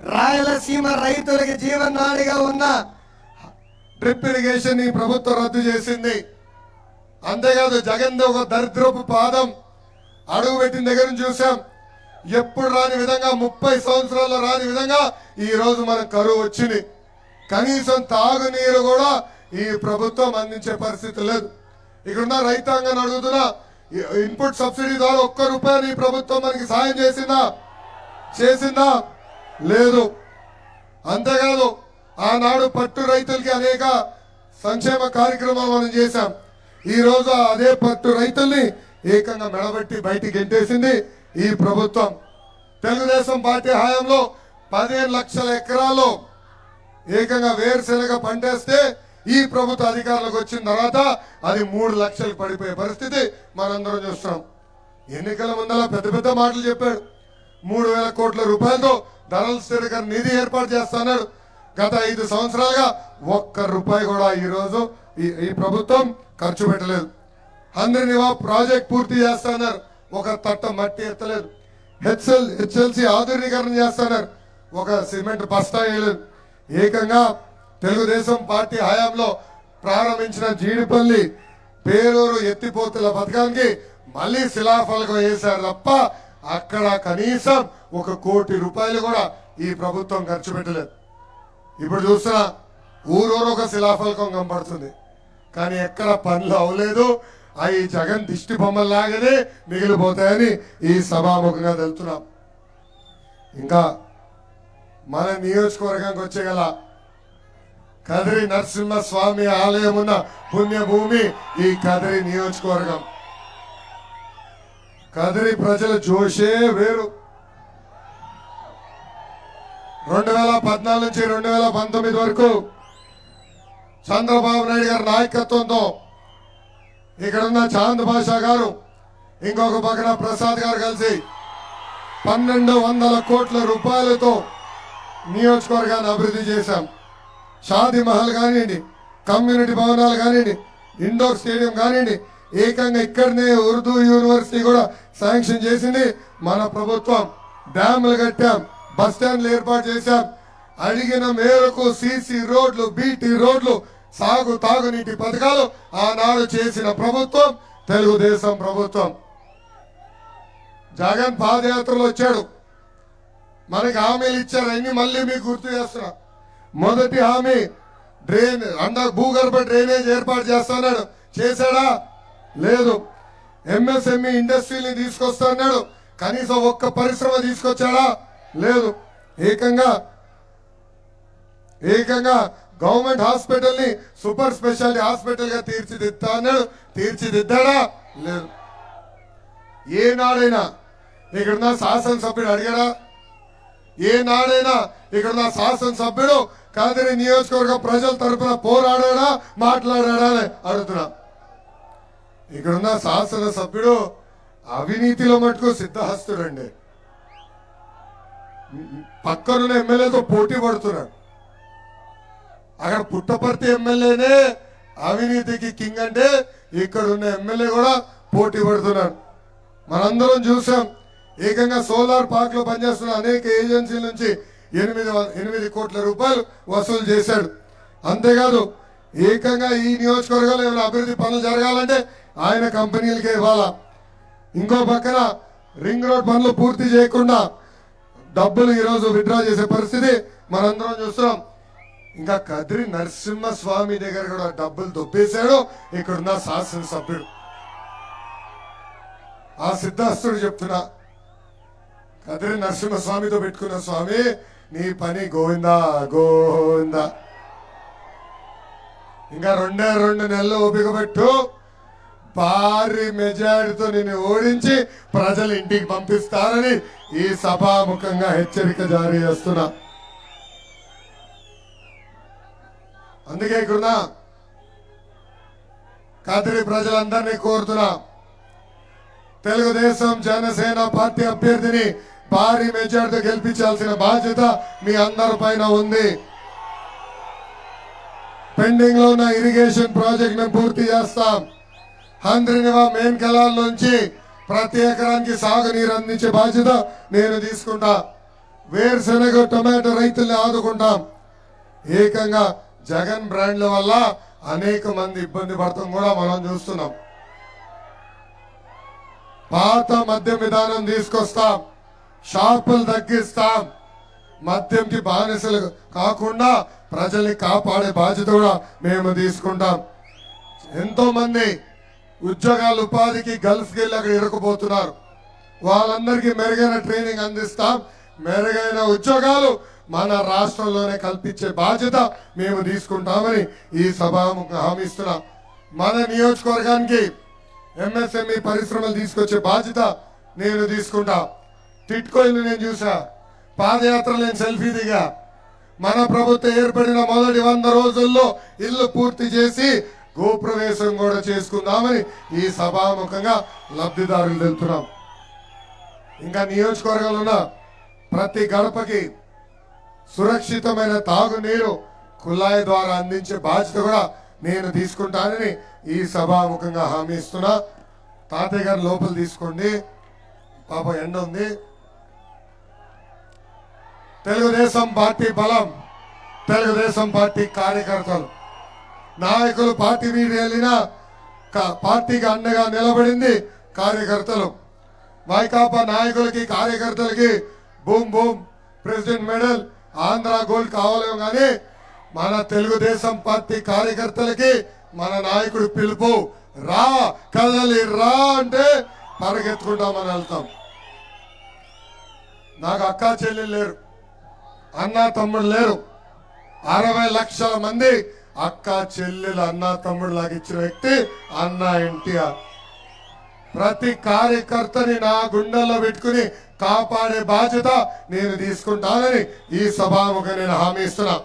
రాయలసీమ రైతులకి జీవనాడిగా ఉన్న drip irrigation ఈ ప్రభుత్వం రద్దు చేసింది. అంతేకాదు జగన్ ఒక దరిద్రపు పాదం అడుగు పెట్టిన దగ్గర నుంచి చూసాం. ఎప్పుడు రాని విధంగా ముప్పై సంవత్సరాల్లో రాని విధంగా ఈ రోజు మనకు కరువు వచ్చింది. కనీసం తాగునీరు కూడా ఈ ప్రభుత్వం అందించే పరిస్థితి లేదు. ఇక్కడున్న రైతాంగాన్ని అడుగుతున్నా ఇన్పుట్ సబ్సిడీ ద్వారా ఒక్క రూపాయలు ఈ ప్రభుత్వం మనకి సాయం చేసిందా? చేసిందా? లేదు. అంతేకాదు ఆనాడు పట్టు రైతులకి అనేక సంక్షేమ కార్యక్రమాలు మనం చేశాం. ఈ రోజు అదే పట్టు రైతుల్ని ఏకంగా మెడబెట్టి బయటికి గెంటేసింది ఈ ప్రభుత్వం. తెలుగుదేశం పార్టీ హయాంలో పదిహేను లక్షల ఎకరాలు ఏకంగా వేరుశెనగ పంటేస్తే ఈ ప్రభుత్వ అధికారులకు వచ్చిన తర్వాత అది మూడు లక్షలు పడిపోయే పరిస్థితి మనందరం చూస్తున్నాం ఎన్నికల ముందల పెద్ద పెద్ద మాటలు చెప్పాడు. మూడు వేల కోట్ల రూపాయలతో ధరల స్థిరక నిధి ఏర్పాటు చేస్తున్నాడు గత ఐదు సంవత్సరాలుగా ఒక్క రూపాయి కూడా ఈరోజు ఈ- ఈ ప్రభుత్వం ఖర్చు పెట్టలేదు. అందరినివా ప్రాజెక్ట్ పూర్తి చేస్తున్నారు ఒక తట్ట మట్టి ఎత్తలేదు. హెచ్ఎల్ హెచ్ఎల్సి ఆధునీకరణ చేస్తున్నారు ఒక సిమెంట్ బస్తా వేయలేదు. ఏకంగా తెలుగుదేశం పార్టీ హయాంలో ప్రారంభించిన జీడిపల్లి పేరూరు ఎత్తిపోతుల పథకానికి మళ్ళీ శిలాఫలకం వేశారు తప్ప అక్కడ కనీసం ఒక కోటి రూపాయలు కూడా ఈ ప్రభుత్వం ఖర్చు పెట్టలేదు. ఇప్పుడు చూస్తున్నా ఊరూరు ఒక శిలాఫలకం కనపడుతుంది కానీ ఎక్కడ పనులు అవ్వలేదు. అవి జగన్ దిష్టి బొమ్మల్లాగానే మిగిలిపోతాయని ఈ సభాముఖంగా తెలుతున్నాం ఇంకా మన నియోజకవర్గానికి వచ్చేగల కదిరి నరసింహస్వామి ఆలయం ఉన్న పుణ్యభూమి ఈ కదిరి నియోజకవర్గం. కదిరి ప్రజల జోషే వేరు. రెండు వేల పద్నాలుగు నుంచి రెండు వేల పంతొమ్మిది వరకు చంద్రబాబు నాయుడు గారి నాయకత్వంతో ఇక్కడ ఉన్న చాంద్ భాషా గారు ఇంకొక పక్కన ప్రసాద్ గారు కలిసి పన్నెండు వందల కోట్ల రూపాయలతో నియోజకవర్గాన్ని అభివృద్ధి చేశాం. షాది మహల్ కానివ్వండి కమ్యూనిటీ భవనాలు కానివ్వండి ఇండోర్ స్టేడియం కానివ్వండి ఏకంగా ఇక్కడనే ఉర్దూ యూనివర్సిటీ కూడా శాంక్షన్ చేసింది. మన ప్రభుత్వం డ్యాములు కట్టాం బస్ స్టాండ్లు ఏర్పాటు చేశాం. అడిగిన మేరకు సీసీ రోడ్లు బీటీ రోడ్లు సాగు తాగునీటి పథకాలు ఆనాడు చేసిన ప్రభుత్వం తెలుగుదేశం ప్రభుత్వం. జగన్ పాదయాత్రలో వచ్చాడు. మనకి హామీలు ఇచ్చారు అన్ని మళ్ళీ మీకు గుర్తు చేస్తున్నా. మొదటి హామీ డ్రైన్ అండ భూగర్భ డ్రైనేజ్ ఏర్పాటు చేస్తున్నాడు చేశాడా? లేదు. ఎంఎస్ఎంఈ ఇండస్ట్రీని తీసుకొస్తున్నాడు కనీసం ఒక్క పరిశ్రమ తీసుకొచ్చాడా? లేదు. ఏకంగా ఏకంగా గవర్నమెంట్ హాస్పిటల్ని సూపర్ స్పెషాలిటీ హాస్పిటల్గా తీర్చిదిద్దా అన్నాడు. తీర్చిదిద్దాడా? లేదు. ఏనాడైనా ఇక్కడున్న శాసనసభ్యుడు అడిగాడా? ఏనాడైనా ఇక్కడ నా శాసనసభ్యుడు కాదని నియోజకవర్గ ప్రజల తరపున పోరాడాడా? మాట్లాడాడా అని అడుగుతున్నా. ఇక్కడున్న శాసనసభ్యుడు అవినీతిలో మటుకు సిద్ధహస్తుడండి. పక్కనున్న ఎమ్మెల్యేతో పోటీ పడుతున్నాడు. అక్కడ పుట్టపర్తి ఎమ్మెల్యేనే అవినీతికి కింగ్ అంటే ఇక్కడ ఉన్న ఎమ్మెల్యే కూడా పోటీ పడుతున్నాడు. మనందరం చూసాం ఏకంగా సోలార్ పార్క్లో పనిచేస్తున్న అనేక ఏజెన్సీల నుంచి ఎనిమిది ఎనిమిది కోట్ల రూపాయలు వసూలు చేశాడు. అంతేకాదు ఏకంగా ఈ నియోజకవర్గంలో ఏమైనా అభివృద్ధి పనులు జరగాలంటే ఆయన కంపెనీలకే ఇవ్వాలా? ఇంకో పక్కన రింగ్ రోడ్ పనులు పూర్తి చేయకుండా డబ్బులు ఈరోజు విత్డ్రా చేసే పరిస్థితి మనందరం చూస్తున్నాం. ఇంకా కదిరి నరసింహ స్వామి దగ్గర కూడా డబ్బులు దొబ్బేశాడు. ఇక్కడున్న శాసనసభ్యుడు. ఆ సిద్ధాస్తుడు చెప్తున్నా కదిరి నరసింహస్వామితో పెట్టుకున్న స్వామి నీ పని గోవిందా గోవిందా? ఇంకా రెండే రెండు నెలలు ఓపిక పెట్టు. భారీ మెజారిటీతో నిన్ను ఓడించి ప్రజలు ఇంటికి పంపిస్తారని ఈ సభాముఖంగా హెచ్చరిక జారీ చేస్తున్నా. అందుకే ఇక్కడున్న కదిరి ప్రజలందరినీ కోరుతున్నా. తెలుగుదేశం జనసేన పార్టీ అభ్యర్థిని భారీ మెజార్టీతో గెలిపించాల్సిన బాధ్యత మీ అందరి పైన ఉంది. పెండింగ్లో ఉన్న ఇరిగేషన్ ప్రాజెక్ట్ మేము పూర్తి చేస్తాం. హంద్రినివా మెయిన్ కెలాల్ నుంచి ప్రతి ఎకరానికి సాగునీరు అందించే బాధ్యత నేను తీసుకుంటా. వేరుశనగ టొమాటో రైతుల్ని ఆదుకుంటాం. ఏకంగా జగన్ బ్రాండ్ల వల్ల అనేక మంది ఇబ్బంది పడతాం కూడా మనం చూస్తున్నాం. పాత మద్యం విధానం తీసుకొస్తాం. షాపులు తగ్గిస్తాం. మద్యంకి బానిసలు కాకుండా ప్రజల్ని కాపాడే బాధ్యత కూడా మేము తీసుకుంటాం. ఎంతో మంది ఉద్యోగాలు ఉపాధికి గల్ఫ్కి వెళ్ళి అక్కడ ఇరకపోతున్నారు వాళ్ళందరికీ మెరుగైన ట్రైనింగ్ అందిస్తాం. మెరుగైన ఉద్యోగాలు మన రాష్ట్రంలోనే కల్పించే బాధ్యత మేము తీసుకుంటామని ఈ సభాముఖంగా హామీస్తున్నాం మన నియోజకవర్గానికి ఎంఎస్ఎంఈ పరిశ్రమలు తీసుకొచ్చే బాధ్యత నేను తీసుకుంటా. టిట్కోయిలు నేను చూసా. పాదయాత్ర నేను సెల్ఫీ దిగా. మన ప్రభుత్వం ఏర్పడిన మొదటి వంద రోజుల్లో ఇల్లు పూర్తి చేసి గోప్రవేశం కూడా చేసుకుందామని ఈ సభాముఖంగా లబ్ధిదారులు తెలుపుతున్నాం ఇంకా నియోజకవర్గంలో ఉన్న ప్రతి గడపకి సురక్షితమైన తాగునీరు కుళాయి ద్వారా అందించే బాధ్యత కూడా నేను తీసుకుంటానని ఈ సభాముఖంగా హామీ ఇస్తున్నా. తాతయ్య గారు లోపల తీసుకోండి. పాప ఎండ ఉంది. తెలుగుదేశం పార్టీ బలం తెలుగుదేశం పార్టీ కార్యకర్తలు. నాయకులు పార్టీ మీద వెళ్ళినా పార్టీకి అండగా నిలబడింది కార్యకర్తలు. వైకాపా నాయకులకి కార్యకర్తలకి boom boom president medal Andhra gold కావాలేమో కానీ మన తెలుగుదేశం పార్టీ కార్యకర్తలకి మన నాయకుడు పిలుపు రా కదలి రా అంటే పరిగెత్తుకుంటామని వెళ్తాం. నాకు అక్కా చెల్లెలు లేరు అన్న తమ్ముడు లేరు. అరవై లక్షల మంది అక్క చెల్లెలు అన్న తమ్ముడు లాగా ఇచ్చిన వ్యక్తి అన్న ఎన్టీఆర్. ప్రతి కార్యకర్తని నా గుండెల్లో పెట్టుకుని కాపాడే బాధ్యత నేను తీసుకుంటానని ఈ సభాముఖ నేను హామీ ఇస్తున్నా.